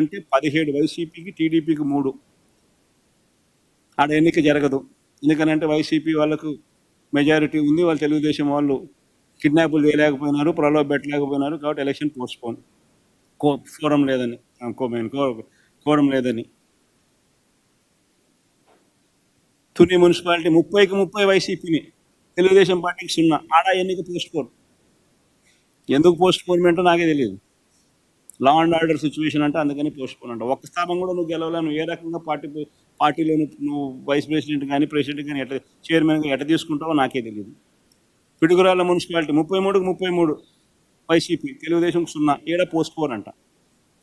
అంటే పదిహేడు వైసీపీకి టీడీపీకి మూడు. ఆడ ఎన్నిక జరగదు. ఎందుకనంటే వైసీపీ వాళ్ళకు మెజారిటీ ఉంది. వాళ్ళు తెలుగుదేశం వాళ్ళు కిడ్నాపులు చేయలేకపోయినారు ప్రలోభ పెట్టలేకపోయినారు కాబట్టి ఎలక్షన్ పోస్ట్పోన్. కో ఫోరం లేదని. ఆ, మెయిన్ కోరం లేదని. తుని మున్సిపాలిటీ ముప్పైకి ముప్పై వైసీపీని. తెలుగుదేశం పార్టీకి సున్నా. ఆడ ఎన్నిక పోస్ట్పోన్. ఎందుకు పోస్ట్పోన్మెంటో నాకే తెలియదు. లా అండ్ ఆర్డర్ సిచ్యువేషన్ అంటే అందుకని పోస్ట్పోన్ అంట. ఒక్క స్థానం కూడా నువ్వు గెలవలే నువ్వు ఏ రకంగా పార్టీ పార్టీలో నువ్వు- వైస్ ప్రెసిడెంట్ కానీ ప్రెసిడెంట్ కానీ ఎట్లా చైర్మన్ ఎట్లా తీసుకుంటావో నాకే తెలియదు పిడుగురాల మున్సిపాలిటీ ముప్పై మూడుకు ముప్పై మూడు వైసీపీ తెలుగుదేశం సున్నా ఏడ పోస్ట్పోన్ అంట.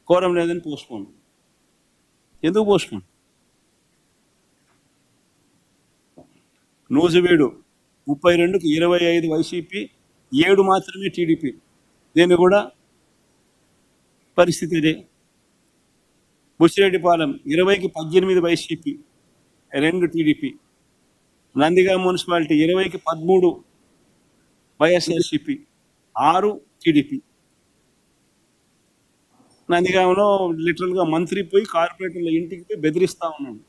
కోరం లేదని పోస్ట్పోన్ ఎందుకు పోస్ట్పోన్ నూజివీడు ముప్పై రెండుకు ఇరవై ఐదు వైసీపీ ఏడు మాత్రమే టీడీపీ. దీన్ని కూడా పరిస్థితి ఇదే బుచ్చిరెడ్డిపాలెం ఇరవైకి పద్దెనిమిది వైసీపీ రెండు టీడీపీ నందిగా మున్సిపాలిటీ ఇరవైకి పదమూడు వైఎస్ఆర్సిపి ఆరు టీడీపీ. నందిగామలో లిటరల్గా మంత్రి పోయి కార్పొరేటర్ల ఇంటికి పోయి బెదిరిస్తా ఉన్నాడు.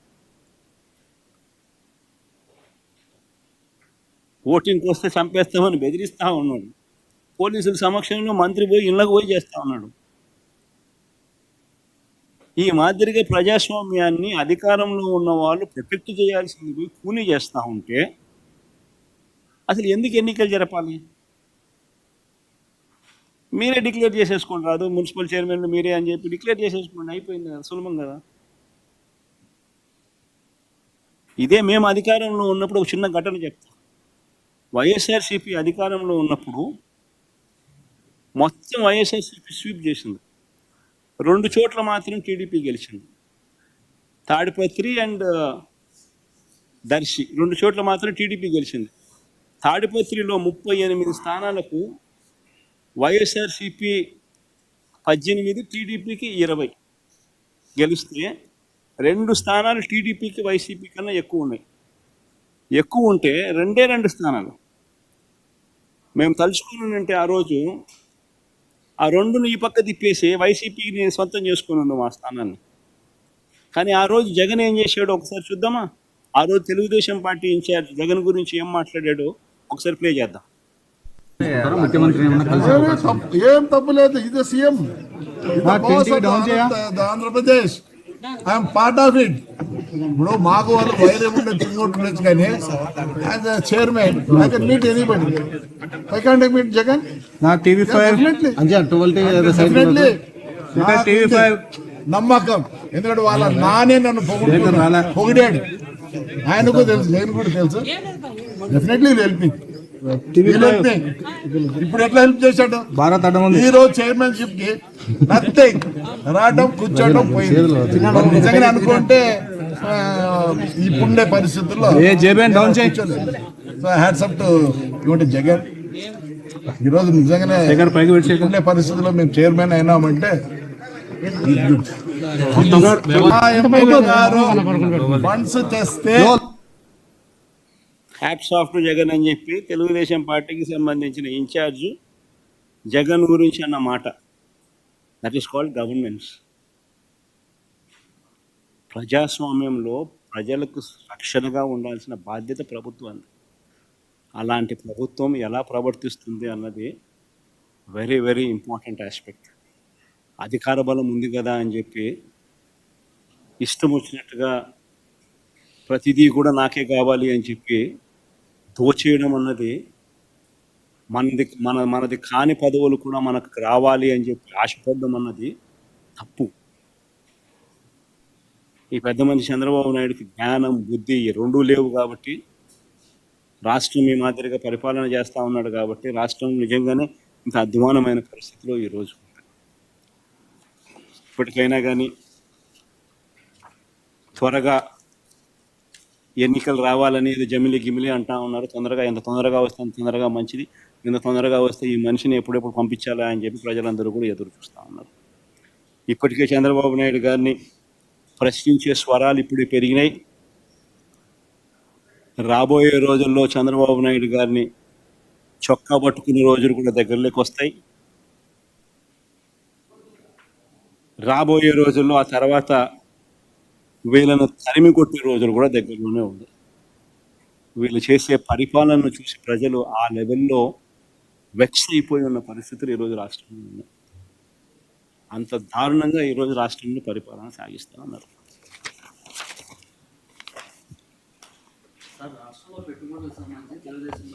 ఓటింగ్కి వస్తే చంపేస్తామని బెదిరిస్తా ఉన్నాడు. పోలీసుల సమక్షంలో మంత్రి పోయి ఇళ్ళకు పోయి చేస్తా ఉన్నాడు. ఈ మాదిరిగా ప్రజాస్వామ్యాన్ని అధికారంలో ఉన్న వాళ్ళు ప్రొటెక్ట్ చేయాల్సింది పోయి కూలీ చేస్తూ ఉంటే అసలు ఎందుకు ఎన్నికలు జరపాలి? మీరే డిక్లేర్ చేసేసుకోండి రాదు మున్సిపల్ చైర్మన్ మీరే అని చెప్పి డిక్లేర్ చేసేసుకోండి అయిపోయింది కదా సులభం కదా. ఇదే మేము అధికారంలో ఉన్నప్పుడు ఒక చిన్న ఘటన చెప్తాం. వైఎస్ఆర్సీపీ అధికారంలో ఉన్నప్పుడు మొత్తం వైఎస్ఆర్సీపీ స్వీప్ చేసింది. రెండు చోట్ల మాత్రం టీడీపీ గెలిచింది. తాడిపత్రి అండ్ దర్శి రెండు చోట్ల మాత్రం టీడీపీ గెలిచింది. తాడిపత్రిలో ముప్పై ఎనిమిది స్థానాలకు వైఎస్ఆర్సిపి పద్దెనిమిది టీడీపీకి ఇరవై. గెలిస్తే రెండు స్థానాలు టీడీపీకి వైసీపీ కన్నా ఎక్కువ ఉన్నాయి. ఎక్కువ ఉంటే రెండే రెండు స్థానాలు. మేము తలుచుకున్నానంటే ఆ రోజు ఆ రెండును ఈ పక్క తిప్పేసి వైసీపీని సొంతం చేసుకుని ఉన్నాం ఆ స్థానాన్ని. కానీ ఆ రోజు జగన్ ఏం చేశాడో ఒకసారి చూద్దామా? ఆ రోజు తెలుగుదేశం పార్టీ ఇన్ఛార్జ్ జగన్ గురించి ఏం మాట్లాడాడో ఒకసారి ప్లే చేద్దాం. ఏం తప్పు లేదు. ఇది CM? Andhra Pradesh. I'm part of it. ఇప్పుడు మాకు వాళ్ళు వైరం ఇంకోటి ఉండొచ్చు కానీ as chairman I can meet anybody I can't meet Jagan. నా టీవీ ఫైవ్ టీవీ ఫైవ్ నమ్మకం. ఎందుకంటే వాళ్ళ నానే నన్ను పొగుడు లేదు, రాలే. పొగిడాడు. ఆయనకు తెలుసు నేను కూడా తెలుసు. డెఫినెట్లీ హెల్ప్ ఇప్పుడు ఎట్లా హెల్ప్ చేశాడు? భారత్ ఈ రోజు చైర్మన్షిప్కి నథింగ్ రావడం కూర్చోవడం పోయింది. నిజంగా అనుకుంటే ఇప్పుడుండే పరిస్థితుల్లో టు ఇటువంటి జగన్. ఈ రోజు నిజంగానే ఇప్పుడుండే పరిస్థితుల్లో మేము చైర్మన్ అయినామంటే ఫండ్స్ తెస్తే హ్యాట్స్ ఆఫ్ టు జగన్ అని చెప్పి తెలుగుదేశం పార్టీకి సంబంధించిన ఇన్ఛార్జ్ జగన్ గురించి అన్న మాట. దట్ ఈస్ కాల్డ్ గవర్నెన్స్ ప్రజాస్వామ్యంలో ప్రజలకు రక్షణగా ఉండాల్సిన బాధ్యత ప్రభుత్వం అలాంటి ప్రభుత్వం ఎలా ప్రవర్తిస్తుంది అన్నది వెరీ వెరీ ఇంపార్టెంట్ ఆస్పెక్ట్ అధికార బలం ఉంది కదా అని చెప్పి ఇష్టం వచ్చినట్టుగా ప్రతిదీ కూడా నాకే కావాలి అని చెప్పి దోచేయడం అన్నది మనది మన మనది కాని పదవులు కూడా మనకు రావాలి అని చెప్పి ఆశపడడం అన్నది తప్పు. ఈ పెద్ద మనిషి చంద్రబాబు నాయుడుకి జ్ఞానం బుద్ధి ఈ రెండూ లేవు కాబట్టి రాష్ట్రం ఈ మాదిరిగా పరిపాలన చేస్తూ ఉన్నాడు కాబట్టి రాష్ట్రం నిజంగానే ఇంత అధ్వానమైన పరిస్థితిలో ఈరోజు ఇప్పటికైనా కానీ త్వరగా ఎన్నికలు రావాలనేది జమిలి గిమిలి అంటా ఉన్నారు. తొందరగా ఎంత తొందరగా వస్తే అంత తొందరగా మంచిది. ఇంత తొందరగా వస్తే ఈ మనిషిని ఎప్పుడెప్పుడు పంపించాలా అని చెప్పి ప్రజలందరూ కూడా ఎదురు చూస్తూ ఉన్నారు. ఇప్పటికే చంద్రబాబు నాయుడు గారిని ప్రశ్నించే స్వరాలు ఇప్పుడు పెరిగినాయి. రాబోయే రోజుల్లో చంద్రబాబు నాయుడు గారిని చొక్కా పట్టుకునే రోజులు కూడా దగ్గరలోకి వస్తాయి. రాబోయే రోజుల్లో ఆ తర్వాత వీళ్ళను తరిమి కొట్టే రోజులు కూడా దగ్గరలోనే ఉంది. వీళ్ళు చేసే పరిపాలనను చూసి ప్రజలు ఆ లెవెల్లో వెక్స్ అయిపోయి ఉన్న పరిస్థితులు ఈరోజు రాష్ట్రంలో ఉన్నాయి. అంత దారుణంగా ఈరోజు రాష్ట్రంలో పరిపాలన సాగిస్తామన్నారు తెలుగుదేశం